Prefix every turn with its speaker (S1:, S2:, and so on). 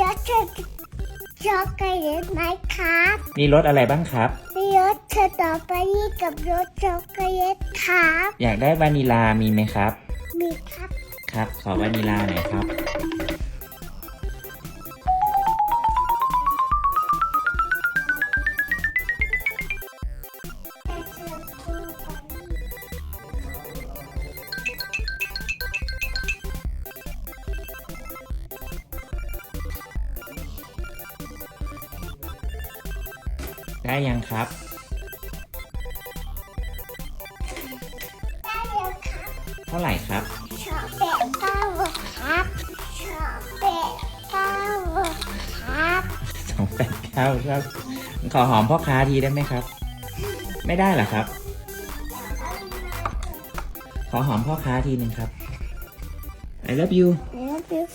S1: รถช็อกโกแลตไหมครับ
S2: มีรสอะไรบ้างครับ
S1: มีรถสตรอเบอรี่กับรถช็อกโกแลตครับ
S2: อยากได้วานิลามีไหมครับ
S1: มีครับ
S2: ครับ ขอวานิลาหน่อยครับ ได้ยังครับ
S1: ได้แล้วครับ
S2: เท่าไหร่ครับ
S1: ช็อกโกแลตเก้าครับช็อกโกแลตเก้าครับ
S2: สองแปดเก้าครับ ขอหอมพ่อค้าทีได้ไหมครับ ไม่ได้เหรอครับ ขอหอมพ่อค้าทีหนึ่งครับ I love you
S1: แล้วเป็น